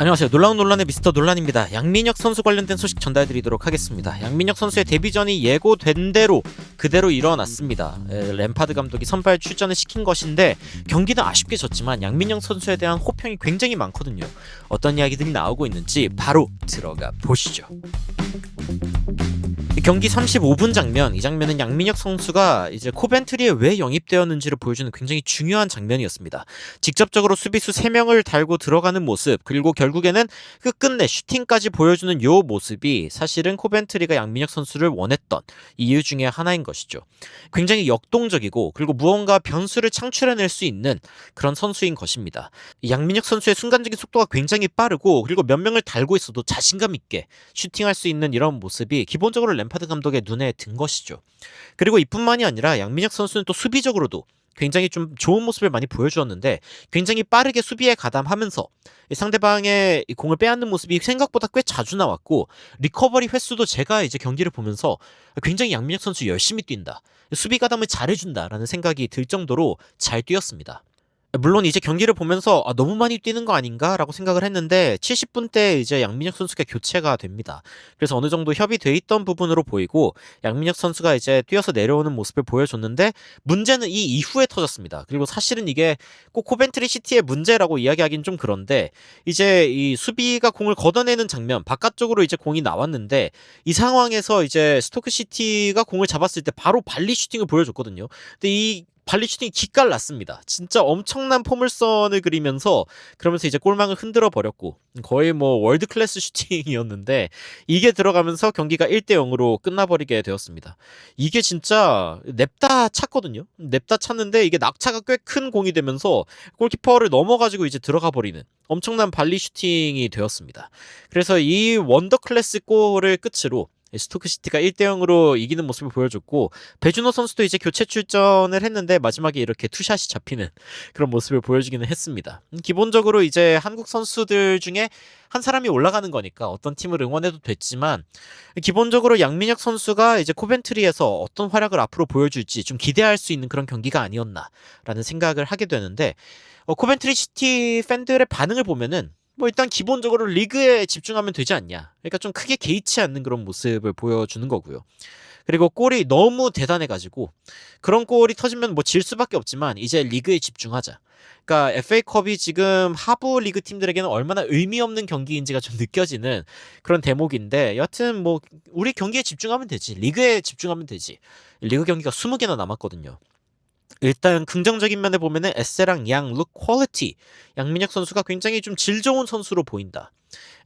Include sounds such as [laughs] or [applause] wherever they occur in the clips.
안녕하세요. 놀라운 논란의 미스터 논란입니다. 양민혁 선수 관련된 소식 전달드리도록 하겠습니다. 양민혁 선수의 데뷔전이 예고된 대로 그대로 일어났습니다. 에, 램파드 감독이 선발 출전을 시킨 것인데 경기는 아쉽게 졌지만 양민혁 선수에 대한 호평이 굉장히 많거든요. 어떤 이야기들이 나오고 있는지 바로 들어가 보시죠. 경기 35분 장면 이 장면은 양민혁 선수가 이제 코벤트리에 왜 영입되었는지를 보여주는 굉장히 중요한 장면이었습니다. 직접적으로 수비수 3명을 달고 들어가는 모습 그리고 결국에는 끝끝내 슈팅까지 보여주는 요 모습이 사실은 코벤트리가 양민혁 선수를 원했던 이유 중에 하나인 것이죠. 굉장히 역동적이고 그리고 무언가 변수를 창출해낼 수 있는 그런 선수인 것입니다. 이 양민혁 선수의 순간적인 속도가 굉장히 빠르고 그리고 몇 명을 달고 있어도 자신감 있게 슈팅할 수 있는 이런 모습이 기본적으로 램파드 감독의 눈에 든 것이죠. 그리고 이뿐만이 아니라 양민혁 선수는 또 수비적으로도 굉장히 좀 좋은 모습을 많이 보여주었는데 굉장히 빠르게 수비에 가담하면서 이 상대방의 이 공을 빼앗는 모습이 생각보다 꽤 자주 나왔고 리커버리 횟수도 제가 이제 경기를 보면서 굉장히 양민혁 선수 열심히 뛴다. 수비 가담을 잘해준다라는 생각이 들 정도로 잘 뛰었습니다. 물론 이제 경기를 보면서 아, 너무 많이 뛰는 거 아닌가라고 생각을 했는데 70분 때 이제 양민혁 선수가 교체가 됩니다. 그래서 어느 정도 협의돼 있던 부분으로 보이고 양민혁 선수가 이제 뛰어서 내려오는 모습을 보여줬는데 문제는 이 이후에 터졌습니다. 그리고 사실은 이게 꼭 코벤트리 시티의 문제라고 이야기하긴 좀 그런데 이제 이 수비가 공을 걷어내는 장면 바깥쪽으로 이제 공이 나왔는데 이 상황에서 이제 스토크 시티가 공을 잡았을 때 바로 발리 슈팅을 보여줬거든요. 근데 이 발리 슈팅이 기깔 났습니다. 진짜 엄청난 포물선을 그리면서 그러면서 이제 골망을 흔들어 버렸고 거의 뭐 월드 클래스 [laughs] 슈팅이었는데 이게 들어가면서 경기가 1대 0으로 끝나버리게 되었습니다. 이게 진짜 냅다 찼거든요. 냅다 찼는데 이게 낙차가 꽤 큰 공이 되면서 골키퍼를 넘어가지고 이제 들어가 버리는 엄청난 발리 슈팅이 되었습니다. 그래서 이 원더 클래스 골을 끝으로 스토크 시티가 1대 0으로 이기는 모습을 보여줬고 배준호 선수도 이제 교체 출전을 했는데 마지막에 이렇게 투샷이 잡히는 그런 모습을 보여주기는 했습니다. 음, 기본적으로 이제 한국 선수들 중에 한 사람이 올라가는 거니까 어떤 팀을 응원해도 됐지만 기본적으로 양민혁 선수가 이제 코벤트리에서 어떤 활약을 앞으로 보여줄지 좀 기대할 수 있는 그런 경기가 아니었나라는 생각을 하게 되는데 어, 코벤트리 시티 팬들의 반응을 보면은 뭐 일단 기본적으로 리그에 집중하면 되지 않냐. 그러니까 좀 크게 개의치 않는 그런 모습을 보여주는 거고요. 그리고 골이 너무 대단해가지고 그런 골이 터지면 뭐 질 수밖에 없지만 이제 리그에 집중하자. 그러니까 FA컵이 지금 하부 리그 팀들에게는 얼마나 의미 없는 경기인지가 좀 느껴지는 그런 대목인데 여하튼 뭐 우리 경기에 집중하면 되지. 리그에 집중하면 되지. 리그 경기가 20개나 남았거든요. 일단 긍정적인 면에 보면은 에세랑 양, 룩 퀄리티 양민혁 선수가 굉장히 좀 질 좋은 선수로 보인다.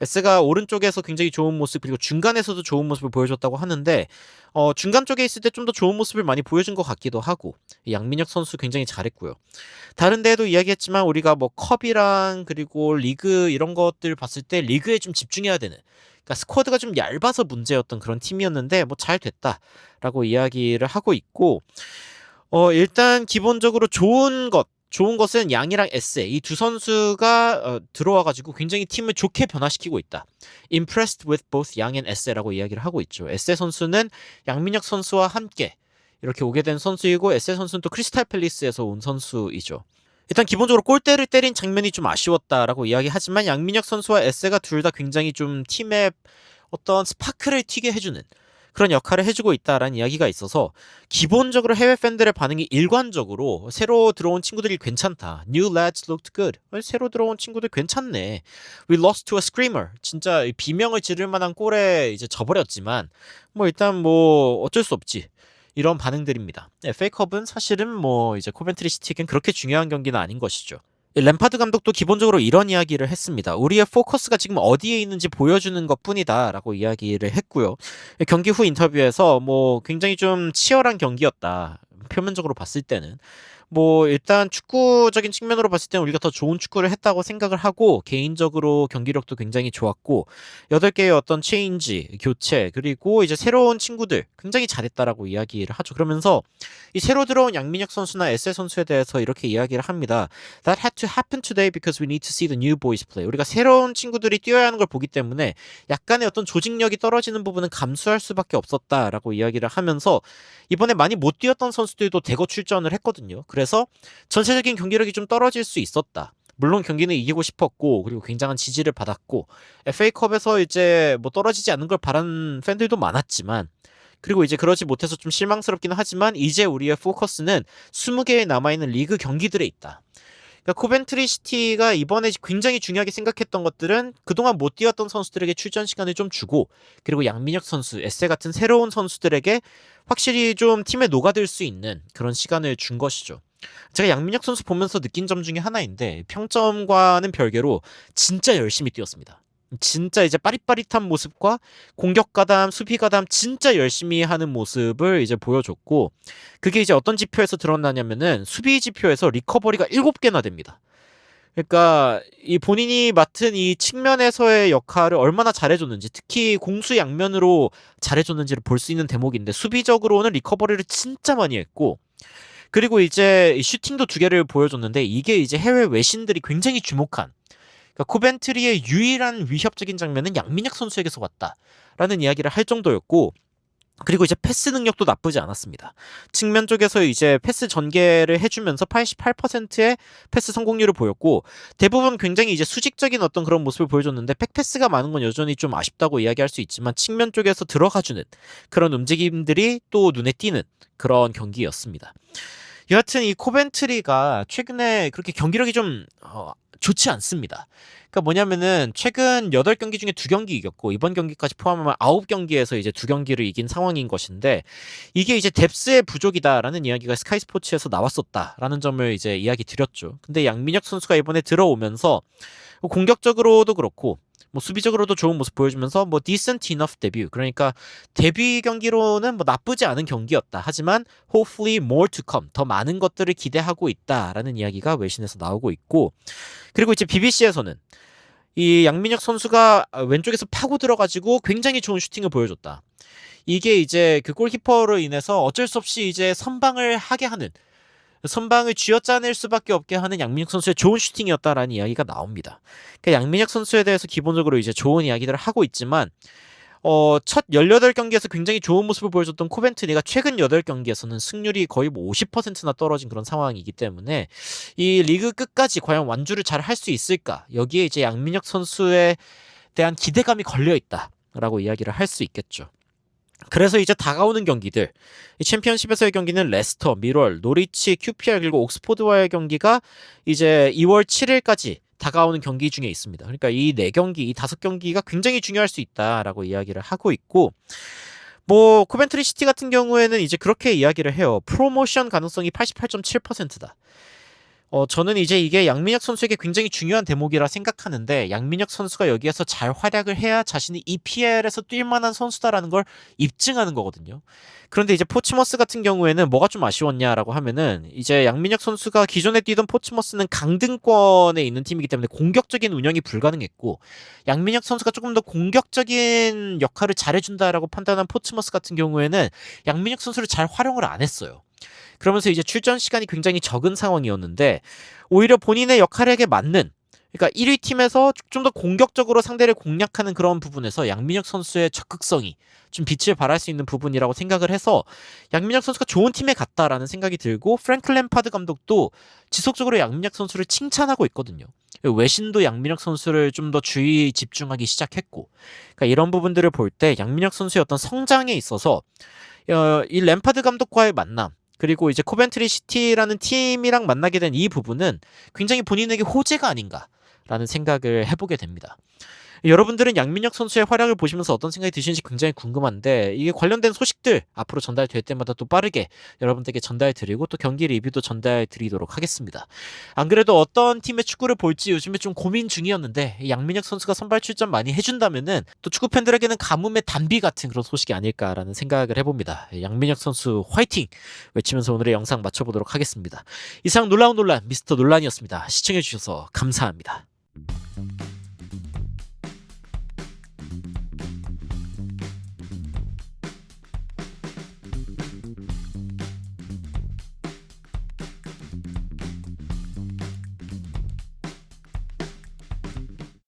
에스가 오른쪽에서 굉장히 좋은 모습 그리고 중간에서도 좋은 모습을 보여줬다고 하는데 어, 중간 쪽에 있을 때 좀 더 좋은 모습을 많이 보여준 것 같기도 하고 양민혁 선수 굉장히 잘했고요. 다른 데에도 이야기했지만 우리가 뭐 컵이랑 그리고 리그 이런 것들 봤을 때 리그에 좀 집중해야 되는 그러니까 스쿼드가 좀 얇아서 문제였던 그런 팀이었는데 뭐 잘 됐다라고 이야기를 하고 있고 어, 일단 기본적으로 좋은 것, 좋은 것은 양이랑 에세 이두 선수가 어, 들어와가지고 굉장히 팀을 좋게 변화시키고 있다. Impressed with both 양 and 에세라고 이야기를 하고 있죠. 에세 선수는 양민혁 선수와 함께 이렇게 오게 된 선수이고 에세 선수는 또 크리스탈 팰리스에서 온 선수이죠. 일단 기본적으로 골대를 때린 장면이 좀 아쉬웠다라고 이야기하지만 양민혁 선수와 에세가 둘 다 굉장히 좀 팀의 어떤 스파크를 튀게 해주는 그런 역할을 해주고 있다라는 이야기가 있어서 기본적으로 해외 팬들의 반응이 일관적으로 새로 들어온 친구들이 괜찮다. New lads looked good. 어, 새로 들어온 친구들 괜찮네. We lost to a screamer. 진짜 비명을 지를 만한 골에 이제 져버렸지만 뭐 일단 뭐 어쩔 수 없지. 이런 반응들입니다. FA컵은 사실은 뭐 이제 코벤트리 시티에겐 그렇게 중요한 경기는 아닌 것이죠. 램파드 감독도 기본적으로 이런 이야기를 했습니다. 우리의 포커스가 지금 어디에 있는지 보여주는 것 뿐이다라고 이야기를 했고요. 경기 후 인터뷰에서 뭐 굉장히 좀 치열한 경기였다. 표면적으로 봤을 때는 뭐 일단 축구적인 측면으로 봤을 때는 우리가 더 좋은 축구를 했다고 생각을 하고 개인적으로 경기력도 굉장히 좋았고 여덟 개의 어떤 체인지, 교체 그리고 이제 새로운 친구들 굉장히 잘했다라고 이야기를 하죠. 그러면서 이 새로 들어온 양민혁 선수나 에세 선수에 대해서 이렇게 이야기를 합니다. That had to happen today because we need to see the new boys play. 우리가 새로운 친구들이 뛰어야 하는 걸 보기 때문에 약간의 어떤 조직력이 떨어지는 부분은 감수할 수밖에 없었다라고 이야기를 하면서 이번에 많이 못 뛰었던 선수들도 대거 출전을 했거든요. 그래서 전체적인 경기력이 좀 떨어질 수 있었다. 물론 경기는 이기고 싶었고 그리고 굉장한 지지를 받았고 FA컵에서 이제 뭐 떨어지지 않는 걸 바라는 팬들도 많았지만 그리고 이제 그러지 못해서 좀 실망스럽기는 하지만 이제 우리의 포커스는 20개의 남아있는 리그 경기들에 있다. 그러니까 코벤트리 시티가 이번에 굉장히 중요하게 생각했던 것들은 그동안 못 뛰었던 선수들에게 출전 시간을 좀 주고 그리고 양민혁 선수, 에세 같은 새로운 선수들에게 확실히 좀 팀에 녹아들 수 있는 그런 시간을 준 것이죠. 제가 양민혁 선수 보면서 느낀 점 중에 하나인데 평점과는 별개로 진짜 열심히 뛰었습니다. 진짜 이제 빠릿빠릿한 모습과 공격 가담, 수비 가담 진짜 열심히 하는 모습을 이제 보여줬고 그게 이제 어떤 지표에서 드러나냐면은 수비 지표에서 리커버리가 7개나 됩니다. 그러니까 이 본인이 맡은 이 측면에서의 역할을 얼마나 잘해줬는지 특히 공수 양면으로 잘해줬는지를 볼 수 있는 대목인데 수비적으로는 리커버리를 진짜 많이 했고 그리고 이제 슈팅도 두 개를 보여줬는데 이게 이제 해외 외신들이 굉장히 주목한 그러니까 코벤트리의 유일한 위협적인 장면은 양민혁 선수에게서 왔다라는 이야기를 할 정도였고 그리고 이제 패스 능력도 나쁘지 않았습니다. 측면 쪽에서 이제 패스 전개를 해주면서 88%의 패스 성공률을 보였고 대부분 굉장히 이제 수직적인 어떤 그런 모습을 보여줬는데 백패스가 많은 건 여전히 좀 아쉽다고 이야기할 수 있지만 측면 쪽에서 들어가주는 그런 움직임들이 또 눈에 띄는 그런 경기였습니다. 여하튼 이 코벤트리가 최근에 그렇게 경기력이 좀 어, 좋지 않습니다. 그러니까 뭐냐면은 최근 8경기 중에 2경기 이겼고 이번 경기까지 포함하면 9경기에서 이제 2경기를 이긴 상황인 것인데 이게 이제 뎁스의 부족이다라는 이야기가 스카이 스포츠에서 나왔었다라는 점을 이제 이야기 드렸죠. 근데 양민혁 선수가 이번에 들어오면서 공격적으로도 그렇고 뭐 수비적으로도 좋은 모습 보여주면서 뭐 decent enough 데뷔 그러니까 데뷔 경기로는 뭐 나쁘지 않은 경기였다. 하지만 hopefully more to come. 더 많은 것들을 기대하고 있다라는 이야기가 외신에서 나오고 있고 그리고 이제 BBC에서는 이 양민혁 선수가 왼쪽에서 파고 들어가지고 굉장히 좋은 슈팅을 보여줬다. 이게 이제 그 골키퍼로 인해서 어쩔 수 없이 이제 선방을 하게 하는 선방을 쥐어짜낼 수밖에 없게 하는 양민혁 선수의 좋은 슈팅이었다라는 이야기가 나옵니다. 그러니까 양민혁 선수에 대해서 기본적으로 이제 좋은 이야기들을 하고 있지만 어, 첫 18경기에서 굉장히 좋은 모습을 보여줬던 코벤트리가 최근 8경기에서는 승률이 거의 뭐 50%나 떨어진 그런 상황이기 때문에 이 리그 끝까지 과연 완주를 잘 할 수 있을까? 여기에 이제 양민혁 선수에 대한 기대감이 걸려 있다 라고 이야기를 할 수 있겠죠. 그래서 이제 다가오는 경기들 이 챔피언십에서의 경기는 레스터, 미럴, 노리치, QPR 그리고 옥스포드와의 경기가 이제 2월 7일까지 다가오는 경기 중에 있습니다. 그러니까 이 네 경기, 이 다섯 경기가 굉장히 중요할 수 있다라고 이야기를 하고 있고 뭐 코벤트리 시티 같은 경우에는 이제 그렇게 이야기를 해요. 프로모션 가능성이 88.7%다. 어, 저는 이제 이게 양민혁 선수에게 굉장히 중요한 대목이라 생각하는데 양민혁 선수가 여기에서 잘 활약을 해야 자신이 EPL에서 뛸 만한 선수다라는 걸 입증하는 거거든요. 그런데 이제 포치머스 같은 경우에는 뭐가 좀 아쉬웠냐라고 하면은 이제 양민혁 선수가 기존에 뛰던 포치머스는 강등권에 있는 팀이기 때문에 공격적인 운영이 불가능했고 양민혁 선수가 조금 더 공격적인 역할을 잘해준다라고 판단한 포치머스 같은 경우에는 양민혁 선수를 잘 활용을 안 했어요. 그러면서 이제 출전 시간이 굉장히 적은 상황이었는데 오히려 본인의 역할에게 맞는 그러니까 1위 팀에서 좀 더 공격적으로 상대를 공략하는 그런 부분에서 양민혁 선수의 적극성이 좀 빛을 발할 수 있는 부분이라고 생각을 해서 양민혁 선수가 좋은 팀에 갔다라는 생각이 들고 프랭클 램파드 감독도 지속적으로 양민혁 선수를 칭찬하고 있거든요. 외신도 양민혁 선수를 좀 더 주의 집중하기 시작했고 그러니까 이런 부분들을 볼 때 양민혁 선수의 어떤 성장에 있어서 어, 이 램파드 감독과의 만남 그리고 이제 코벤트리 시티라는 팀이랑 만나게 된 이 부분은 굉장히 본인에게 호재가 아닌가라는 생각을 해보게 됩니다. 여러분들은 양민혁 선수의 활약을 보시면서 어떤 생각이 드시는지 굉장히 궁금한데 이게 관련된 소식들 앞으로 전달될 때마다 또 빠르게 여러분들에게 전달드리고 또 경기 리뷰도 전달드리도록 하겠습니다. 안 그래도 어떤 팀의 축구를 볼지 요즘에 좀 고민 중이었는데 양민혁 선수가 선발 출전 많이 해준다면은 또 축구 팬들에게는 가뭄의 단비 같은 그런 소식이 아닐까라는 생각을 해봅니다. 양민혁 선수 화이팅 외치면서 오늘의 영상 마쳐보도록 하겠습니다. 이상 놀라운 논란 미스터 논란이었습니다. 시청해주셔서 감사합니다.